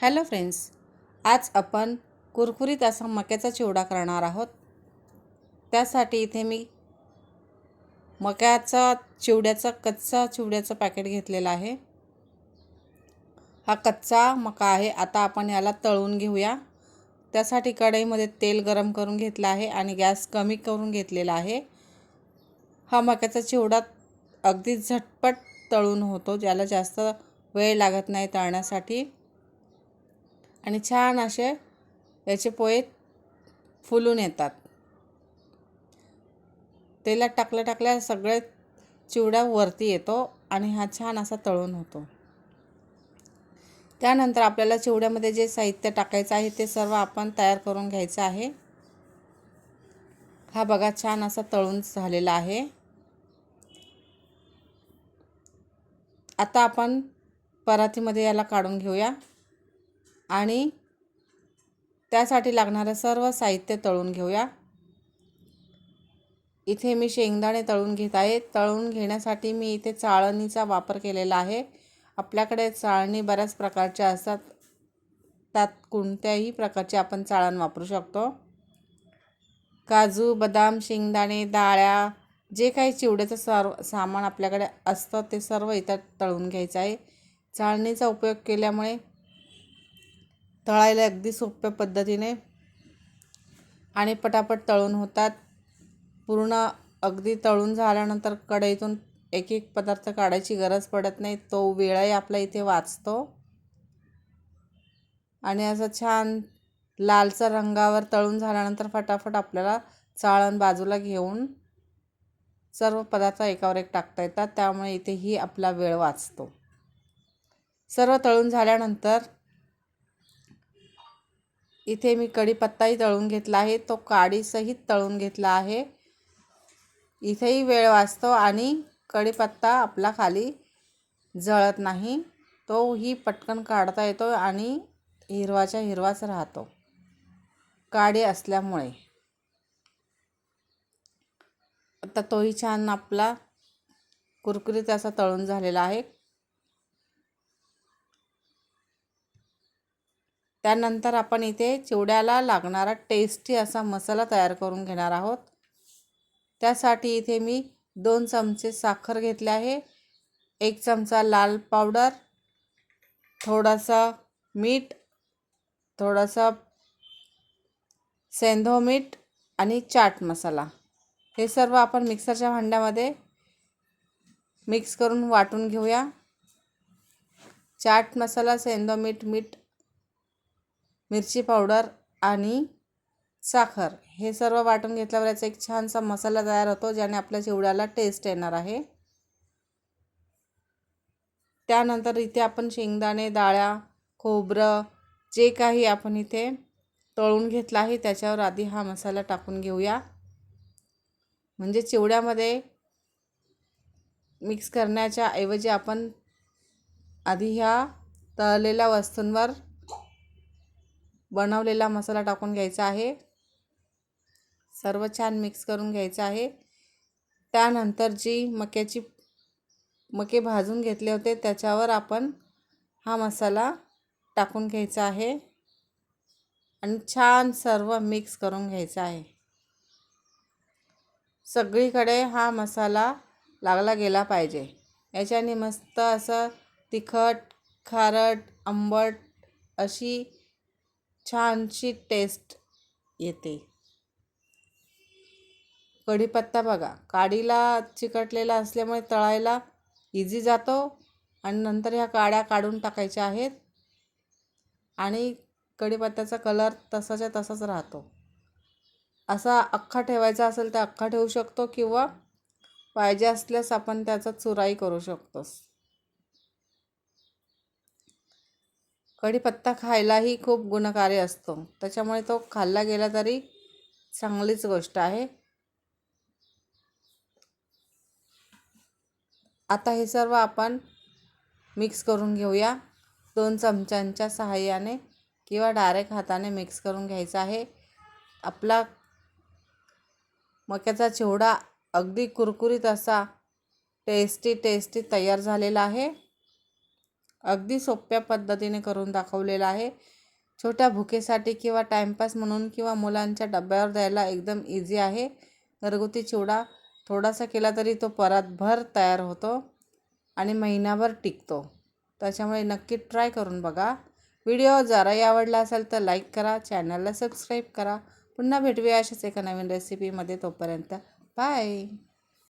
Hello friends आज आपण कुरकुरीत असा मक्याचा चिवडा करणार आहोत. त्यासाठी इथे मी मक्याचा चिवड्याचा कच्चा चिवड्याचं पॅकेट घेतलेला आहे. हा कच्चा मका आहे आता आपण याला तळून घेऊया. त्यासाठी कढईमध्ये तेल गरम करून घेतलं आहे आणि गॅस कमी करून घेतलेला आहे. हा मक्याचा चिवडा अगदी झटपट तळून होतो ज्याला जास्त वेळ लागत नाही तळण्यासाठी. आणि छान असे याचे पोहे फुलून येतात. तेलात टाकल्या टाकल्या सगळे चिवडा वरती येतो आणि हा छान असा तळून होतो. त्यानंतर आपल्याला चिवड्यामध्ये जे साहित्य टाकायचं आहे ते सर्व आपण तयार करून घ्यायचं आहे. हा बघा छान असा तळून झालेला आहे. आता आपण परातीमध्ये याला काढून घेऊया. आणि त्यासाठी लागणारं सर्व साहित्य तळून घेऊया. इथे मी शेंगदाणे तळून घेत आहे. तळून घेण्यासाठी मी इथे चाळणीचा वापर केलेला आहे. आपल्याकडे चाळणी बऱ्याच प्रकारच्या असतात. त्यात कोणत्याही प्रकारचे आपण चाळण वापरू शकतो. काजू बदाम शेंगदाणे डाळ्या जे काही चिवड्याचं सर्व सामान आपल्याकडे असतं ते सर्व इथं तळून घ्यायचं आहे. चाळणीचा उपयोग केल्यामुळे तळायला अगदी सोप्या पद्धतीने आणि पटापट तळून होतात. पूर्ण अगदी तळून झाल्यानंतर कढईतून एक एक पदार्थ काढायची गरज पडत नाही. तो वेळही आपला इथे वाचतो. आणि असं छान लालसर रंगावर तळून झाल्यानंतर फटाफट आपल्याला चाळण बाजूला घेऊन सर्व पदार्थ एकावर एक टाकता येतात. त्यामुळे इथेही आपला वेळ वाचतो. सर्व तळून झाल्यानंतर इथे मी कढीपत्ताही तळून घेतला आहे. तो काडीसहित तळून घेतला आहे. इथेही वेळ वाचतो आणि कढीपत्ता आपला खाली जळत नाही. तोही पटकन काढता येतो आणि हिरवाच्या हिरवाच राहतो. काडी असल्यामुळे. आता तोही छान आपला कुरकुरीत असा तळून झालेला आहे. त्यानंतर आपण इथे चिवड्याला लागणारा टेस्टी असा मसाला तयार करून घेणार आहोत. त्यासाठी इथे मी दोन चमचे साखर घेतले आहे. एक चमचा लाल पावडर थोडासा मीठ थोडासा सेंधो मीठ आणि चाट मसाला. हे सर्व आपण मिक्सरच्या भांड्यामध्ये मिक्स करून वाटून घेऊया. चाट मसाला सेंधो मीठ मीठ मिरची पावडर आणि साखर हे सर्व वाटून घेतल्यावर याचा एक छानसा मसाला तयार होतो ज्याने आपल्या चिवड्याला टेस्ट येणार आहे. त्यानंतर इथे आपण शेंगदाणे डाळ्या खोबरं जे काही आपण इथे तळून घेतलं आहे त्याच्यावर आधी हा मसाला टाकून घेऊया. म्हणजे चिवड्यामध्ये मिक्स करण्याच्या ऐवजी आपण आधी ह्या तळलेल्या वस्तूंवर बनवलेला मसाला टाकून घ्यायचा आहे. सर्व छान मिक्स करून घ्यायचं आहे. त्यानंतर जी मक्याची मके भाजून घेतले होते त्याच्यावर आपण हा मसाला टाकून घ्यायचा आहे. आणि छान सर्व मिक्स करून घ्यायचा आहे. सगळीकडे हा मसाला लागला गेला पाहिजे. याच्याने मस्त असं तिखट खारट आंबट अशी छानशी टेस्ट येते. कढीपत्ता बघा. काडीला चिकटलेला असल्यामुळे तळायला इझी जातो आणि नंतर ह्या काड्या काढून टाकायच्या आहेत आणि कढीपत्त्याचा कलर तसाच्या तसाच राहतो. असा अख्खा ठेवायचा असेल तर अख्खा ठेवू शकतो किंवा पाहिजे असल्यास आपण त्याचा चुराई करू शकतोस. कढीपत्ता खायलाही खूप गुणकारी असतो. त्याच्यामुळे तो खाल्ला गेला तरी चांगलीच गोष्ट आहे. आता हे सर्व आपण मिक्स करून घेऊया. दोन चमच्यांच्या सहाय्याने किंवा डायरेक्ट हाताने मिक्स करून घ्यायचं आहे. आपला मक्याचा चिवडा अगदी कुरकुरीत असा टेस्टी टेस्टी तयार झालेला आहे. अगदी सोप्या पद्धतीने करून दाखवलेलं आहे. छोट्या भुकेसाठी किंवा टाईमपास म्हणून किंवा मुलांच्या डब्यावर द्यायला एकदम इझी आहे. घरगुती चिवडा थोडासा केला तरी तो परतभर तयार होतो आणि महिनाभर टिकतो. त्याच्यामुळे नक्की ट्राय करून बघा. व्हिडिओ जराही आवडला असेल तर लाईक करा चॅनलला सबस्क्राईब करा. पुन्हा भेटूया अशाच एका नवीन रेसिपीमध्ये तोपर्यंत. बाय